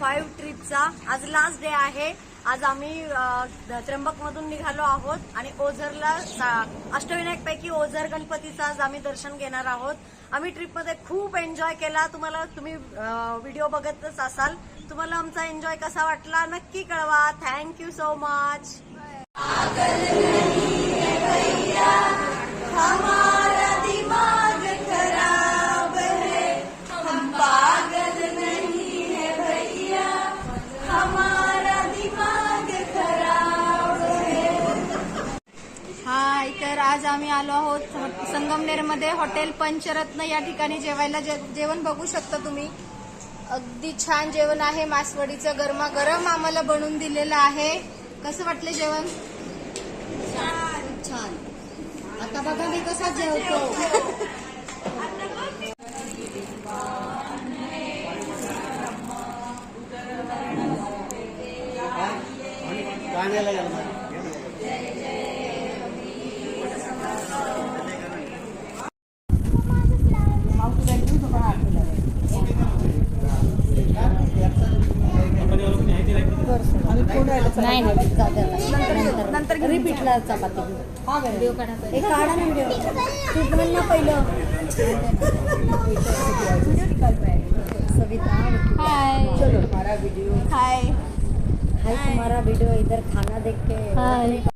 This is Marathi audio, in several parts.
फाईव्ह ट्रिपचा आज लास्ट डे आहे. आज आम्ही त्र्यंबक मधून निघालो आहोत आणि ओझरला सा- अष्टविनायक पैकी ओझर गणपतीचं आज आम्ही दर्शन घेणार आहोत. आम्ही ट्रिपमध्ये खूप एन्जॉय केला. तुम्हाला तुम्ही व्हिडिओ बघतच असाल. तुम्हाला आमचा एन्जॉय कसा वाटला? नक्की कळवा. थँक्यू सो मच आम्ही आलो आहोत संगमनेरमध्ये हॉटेल पंचरत्न या ठिकाणी जेवायला जे- जेवण बघू शकता तुम्ही. अगदी छान जेवण आहे. मासवडीचं गरमागरम आम्हाला बनवून दिलेलं आहे. कसं वाटलं जेवण? छान. आता बघा मी कसा जेवतो. नाही नंतर रिपीटला चपाती हे काढा ना व्हिडिओ तू म्हण ना पहिलं. सविता. हाय चलो. हाय हाय तुम्हारा वीडियो इधर खाना देख के. Hi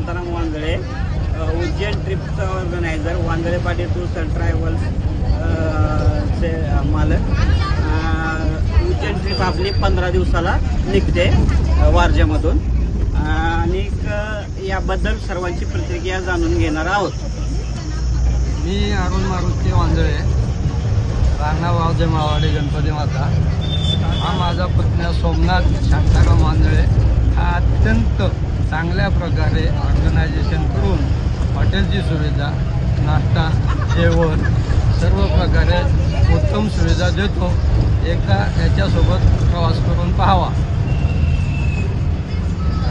Shantaram Wanjale Ujjain ट्रिपचा organizer Wanjale Patil tours and ट्रॅव्हल्सचे मालक. उज्जैन ट्रिप आपली पंधरा दिवसाला निघते वारजेमधून. आणि याबद्दल सर्वांची प्रतिक्रिया जाणून घेणार आहोत. मी अरुण मारुती वांजळे रांगा वावजे मावाडे गणपती माता. हा माझा पत्नी सोमनाथ शांताराम वांजळे. अत्यंत चांगल्या प्रकारे ऑर्गनायझेशन करून हॉटेलची सुविधा नाश्ता जेवण सर्व प्रकारे उत्तम सुविधा देतो. एकदा याच्यासोबत प्रवास करून पाहावा.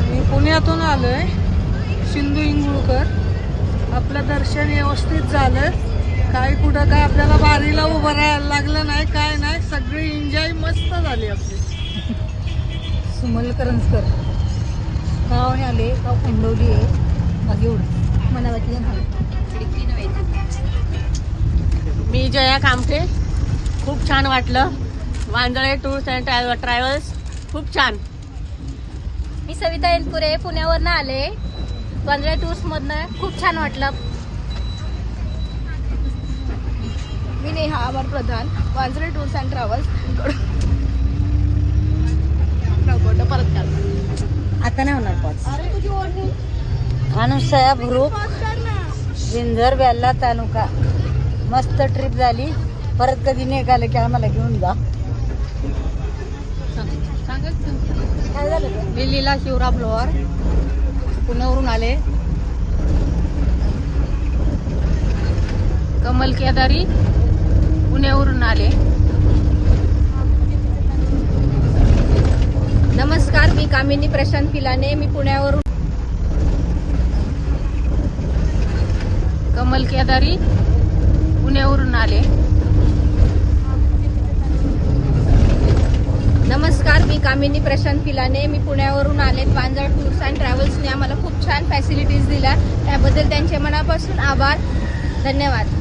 मी पुण्यातून आलोय सिंधू इंगुळकर. आपलं दर्शन व्यवस्थित झालं. काय कुठं काय आपल्याला बारीला उभं राहायला लागलं नाही काय नाही. सगळी एन्जॉय मस्त झाली आपली. सुमल करंजकर. गावाने आले गाव खंडवली आहे. बाकी एवढं. मला वाटलं मी जया कामठे. खूप छान वाटलं. वांजळे टूर्स अँड ट्रॅव्ह ट्रॅव्हल्स. खूप छान. मी सविता एनपुरे पुण्यावरनं आले. वांद्रे टूर्स मधनं खूप छान वाटलं. मी नेहा आभार Pradhan. Vandre tours and travels. आता नाही होणार पाच अनुसया भुरुक विंझर बेल्ला तालुका. मस्त ट्रिप झाली. परत कधी निघाले की आम्हाला घेऊन जा. काय झालं गं? मी लीला शिवराम लोहार पुण्यावरून आले. कमल केदारी. पुण्यावरून आले नमस्कार मी कामिनी प्रशांत पिलाने मी पुण्यावरून कमल केदारी पुण्यावरून आले. नमस्कार मी कामिनी प्रशांत पिलाने मी पुण्यावरून आले. पांजळ टूर्स अँड ट्रॅव्हल्सने आम्हाला खूप छान फॅसिलिटीज दिल्या. त्याबद्दल त्यांचे मनापासून आभार. धन्यवाद.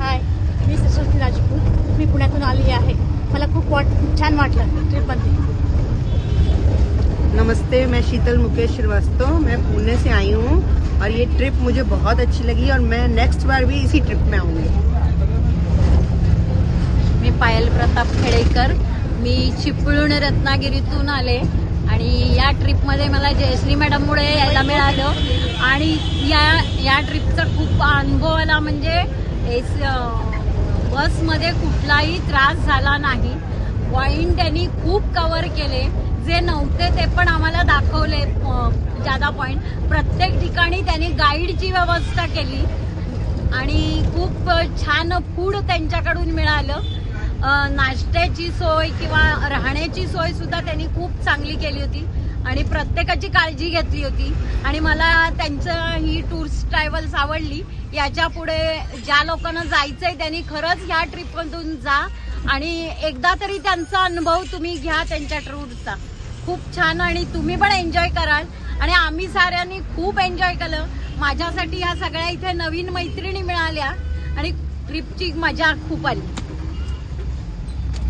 हाय मी सरस्वती राजपूत. मी पुण्यातून आली आहे. मला खूप वाट छान वाटलं ट्रिपमध्ये. नमस्ते मैं शीतल मुकेश श्रीवास्तव मैं पुणे से आई हूँ और ये ट्रिप मुझे बहुत अच्छी लगी और मैं नेक्स्ट बार भी इसी ट्रिप में आऊँगी। मी पायल प्रताप खेडेकर मी चिपळूण रत्नागिरीतून आले आणि या ट्रिपमध्ये मला जयश्री मॅडममुळे यायला मिळालं. आणि या या ट्रिपचा खूप अनुभव आला म्हणजे एस बसमध्ये कुठलाही त्रास झाला नाही. पॉईंट त्यांनी खूप कवर केले. जे नव्हते ते पण आम्हाला दाखवले जादा पॉईंट प्रत्येक ठिकाणी त्यांनी गाईडची व्यवस्था केली आणि खूप छान फूड त्यांच्याकडून मिळालं. नाश्त्याची सोय किंवा राहण्याची सोय सुद्धा त्यांनी खूप चांगली केली होती आणि प्रत्येकाची काळजी घेतली होती. आणि मला त्यांचं ही टूर्स ट्रॅव्हल्स आवडली. याच्यापुढे ज्या लोकांना जायचंय त्यांनी खरंच ह्या ट्रिपमधून जा आणि एकदा तरी त्यांचा अनुभव तुम्ही घ्या त्यांच्या टूरचा खूप छान आणि तुम्ही पण एन्जॉय कराल. आणि आम्ही साऱ्यांनी खूप एन्जॉय केलं. माझ्यासाठी ह्या सगळ्या इथे नवीन मैत्रिणी मिळाल्या. आणि ट्रिपची मजा खूप आली.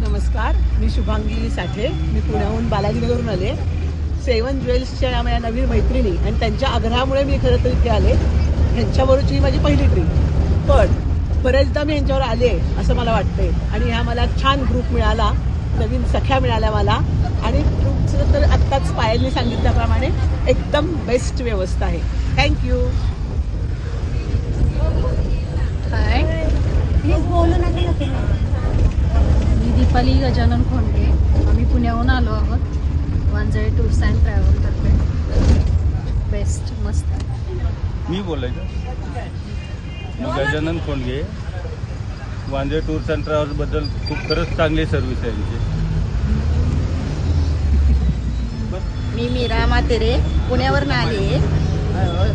नमस्कार. मी शुभांगी साठे. मी पुण्याहून बालाजीनगरून आले. सेवन ज्वेल्सच्या या माझ्या नवीन मैत्रिणी आणि त्यांच्या आग्रहामुळे मी खरं तर इथे आले. ह्यांच्याबरोबरची ही माझी पहिली ट्रिप पण बरेचदा मी यांच्यावर आले असं मला वाटते आणि ह्या मला छान ग्रुप मिळाला. नवीन सख्या मिळाल्या मला. आणि ग्रुपचं तर आत्ताच पायलने सांगितल्याप्रमाणे एकदम बेस्ट व्यवस्था आहे. थँक्यू मी दीपाली गजानन खोंडे. आम्ही पुण्याहून आलो आहोत. वांजळे टूर्स अँड ट्रॅव्हल तर्फे. बेस्ट मस्त. मी बोलायचं? मी गजानन खोंडगे वांजे टूर्स अँड ट्रॅव्हल्सबद्दल खूप खरंच चांगली सर्व्हिस आहे मी मीरा मातेरे पुण्यावरून आली.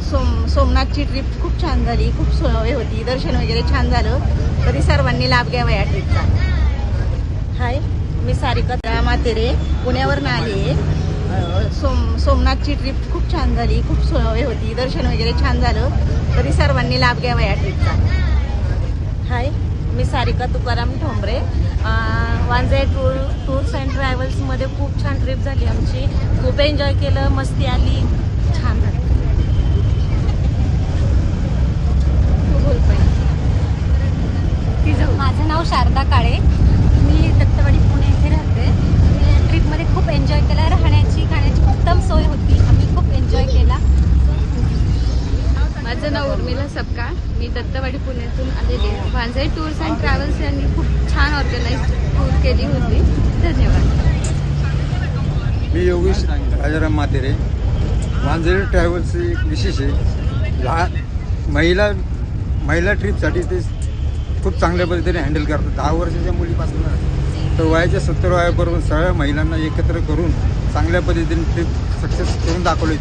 सोम सोमनाथची ट्रिप खूप छान झाली खूप सोय होती दर्शन वगैरे छान झालं. तरी सर्वांनी लाभ घ्यावा या ट्रिपचा हाय मी सारिका मातेरे पुण्यावरून आली. सोम सोमनाथची ट्रिप खूप छान झाली खूप सोय होती दर्शन वगैरे छान झालं. तरी सर्वांनी लाभ घ्यावा या ट्रिपचा hi. Me Sarika Tukaram Thombare. Wanje tour tours and ट्रॅव्हल्समध्ये खूप छान ट्रिप झाली आमची. खूप एन्जॉय केलं मस्ती आली. छान झालं. माझं नाव शारदा काळे. मी दत्तवाडी पुणे येथे राहते. मी या ट्रिप खूप एन्जॉय केला. राहण्याची खाण्याची उत्तम सोय होती. आम्ही खूप एन्जॉय केला. माझं नाव उर्मिला सपकाळ. मी दत्तवाडी पुण्यातून आलेली आहे. टूर्स अँड ट्रॅव्हल्स यांनी खूप छान ऑर्गनाईज टूर केली होती. धन्यवाद. मी योगेश राजाराम मातेरे वांजरे ट्रॅव्हल्स एक विशेष आहे. लहान महिला महिला ट्रिपसाठी ते खूप चांगल्या पद्धतीने हँडल करतात. दहा वर्षाच्या मुलीपासून तर वयाच्या सत्तर वयापर्यंत सगळ्या महिलांना एकत्र करून चांगल्या पद्धतीने ट्रिप सक्सेस करून दाखवली.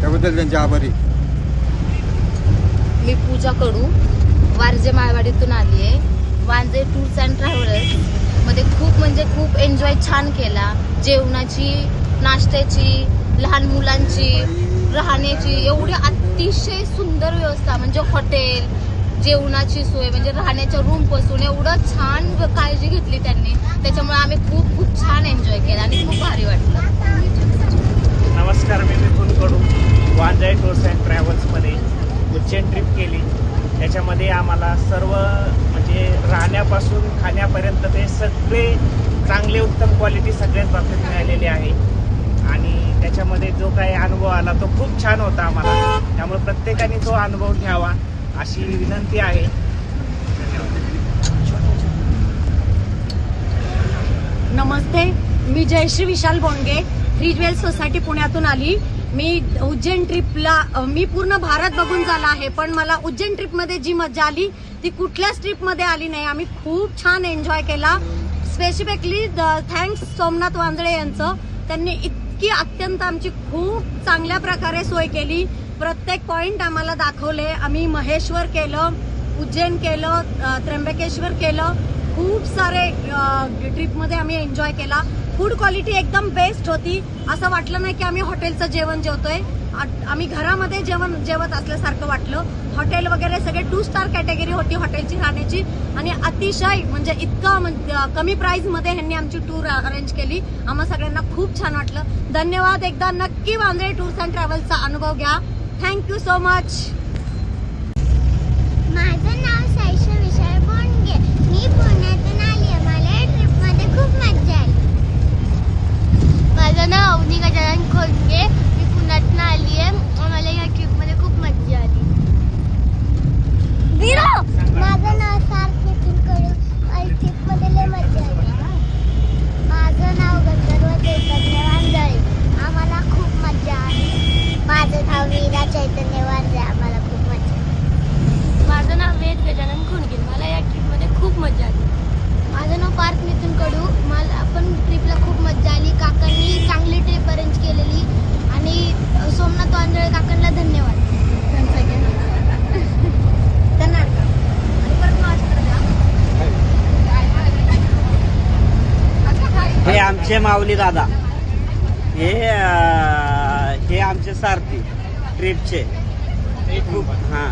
त्याबद्दल त्यांचे आभारी. आहे. मी पूजा कडू वारजे माळवाडीतून आली आहे वांजे टूर्स अँड ट्रॅव्हल्समध्ये खूप म्हणजे खूप एन्जॉय छान केला. जेवणाची नाश्त्याची लहान मुलांची राहण्याची एवढी अतिशय सुंदर व्यवस्था. म्हणजे हॉटेल जेवणाची सोय म्हणजे राहण्याच्या रूमपासून एवढं छान काळजी घेतली त्यांनी. त्याच्यामुळे आम्ही खूप खूप छान एन्जॉय केला आणि खूप भारी वाटलं. नमस्कार मी मिथून कडू. वांजाय टूर्स अँड ट्रॅव्हल्समध्ये उज्जैन ट्रिप केली. त्याच्यामध्ये आम्हाला सर्व म्हणजे राहण्यापासून खाण्यापर्यंत ते सगळे चांगले उत्तम क्वालिटी सगळ्याच बाबतीत मिळालेली आहे. आणि त्याच्यामध्ये जो काही अनुभव आला तो खूप छान होता आम्हाला. त्यामुळे प्रत्येकाने तो अनुभव घ्यावा अशी विनंती आहे. नमस्ते मी Jayashree Vishal Bondge three jewel society पुण्यातून आली. मी उज्जैन ट्रिपला मी पूर्ण भारत बघून झाला आहे पण मला उज्जैन ट्रिपमध्ये जी मजा आली ती कुठल्याच ट्रिपमध्ये आली नाही. आम्ही खूप छान एन्जॉय केला. स्पेसिफिकली थँक्स सोमनाथ वांजळे यांचं. त्यांनी इतकी अत्यंत आमची खूप चांगल्या प्रकारे सोय केली. प्रत्येक पॉईंट आम्हाला दाखवले. आम्ही महेश्वर केलं उज्जैन केलं त्र्यंबकेश्वर केलं. खूप सारे ट्रिपमध्ये आम्ही एन्जॉय केला. फूड क्वालिटी एकदम बेस्ट होती. असं वाटलं नाही की आम्ही हॉटेलचं जेवण जेवतोय. आम्ही घरामध्ये जेवण जेवत असल्यासारखं वाटलं. हॉटेल वगैरे सगळे टू स्टार कॅटेगरी होती हॉटेलची राहण्याची. आणि अतिशय म्हणजे इतकं कमी प्राइसमध्ये ह्यांनी आमची टूर अरेंज केली. आम्हा सगळ्यांना खूप छान वाटलं. धन्यवाद एकदा नक्की वांद्रे टूर्स अँड ट्रॅव्हल्सचा अनुभव घ्या. थँक्यू सो मच माझं नाव साईशा विशाल बोंडगे मी पुण्यातून आली आहे मला या ट्रिपमध्ये खूप मजा आली माझं नाव अवनी गजानन खोंडगे मी पुण्यातून आली आहे मला या ट्रिपमध्ये खूप मजा आली माझं नाव सार्थ नितीन कडू मला ट्रिपमध्ये लय मजा आली माझं नाव गंधर्व चैतन्य वांजळे आम्हाला खूप मजा आली माझं नाव वीरा चैतन्य वांजळे आम्हाला खूप मजा आली माझं नाव वेद गजानन खुंडगे मला या ट्रिपमध्ये खूप मजा आली माझं नाव पार्थ नितीन कडू मला आपण ट्रिपला खूप मजा आली काकांनी चांगली ट्रिप अरेंज केलेली आणि अ, सोमनाथ वांजळे काकांना धन्यवाद हे आमचे माऊली दादा. हे हे आमचे सारथी ट्रिपचे. खूप हां.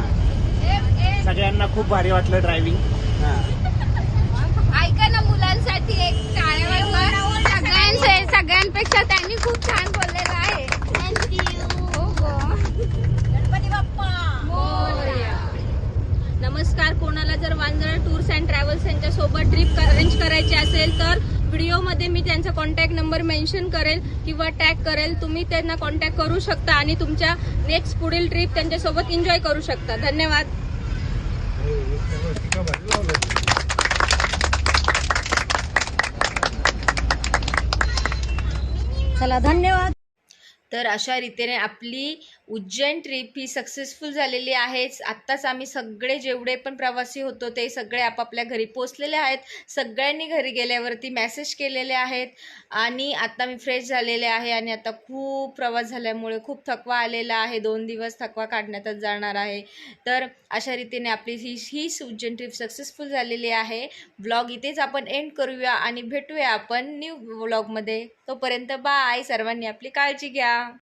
सगळ्यांना खूप भारी वाटलं ड्रायव्हिंग हां. ऐका ना मुलांसाठी एक. सगळ्यांचे सगळ्यांपेक्षा त्यांनी खूप छान बोललेलं आहे. हो गं. मोरया. नमस्कार. कोणाला जर वांजळ टूर्स अँड ट्रॅव्हल्स यांच्या सोबत ट्रिप अरेंज करायची असेल तर व्हिडिओमध्ये मी त्यांचा कॉन्टॅक्ट नंबर मेन्शन करेल किंवा टॅग करेल. तुम्ही त्यांना कॉन्टॅक्ट करू शकता आणि तुमच्या नेक्स्ट पुढील ट्रिप त्यांच्यासोबत एन्जॉय करू शकता. धन्यवाद. चला धन्यवाद. तर अशा रीतीने आपली उज्जैन ट्रिप ही सक्सेसफुल झालेली आहेच. आत्ताच आम्ही सगळे जेवढे पण प्रवासी होतो ते सगळे आपापल्या घरी पोचलेले आहेत. सगळ्यांनी घरी गेल्यावरती मॅसेज केलेले आहेत. आणि आत्ता मी फ्रेश झालेले आहे आणि आता खूप प्रवास झाल्यामुळे खूप थकवा आलेला आहे. दोन दिवस थकवा काढण्यातच जाणार आहे. तर अशा रीतीने आपली ही ही उज्जैन ट्रिप सक्सेसफुल झालेली आहे. ब्लॉग इथेच आपण एंड करूया आणि भेटूया आपण न्यू ब्लॉगमध्ये तोपर्यंत बाय सर्वांनी आपली काळजी घ्या.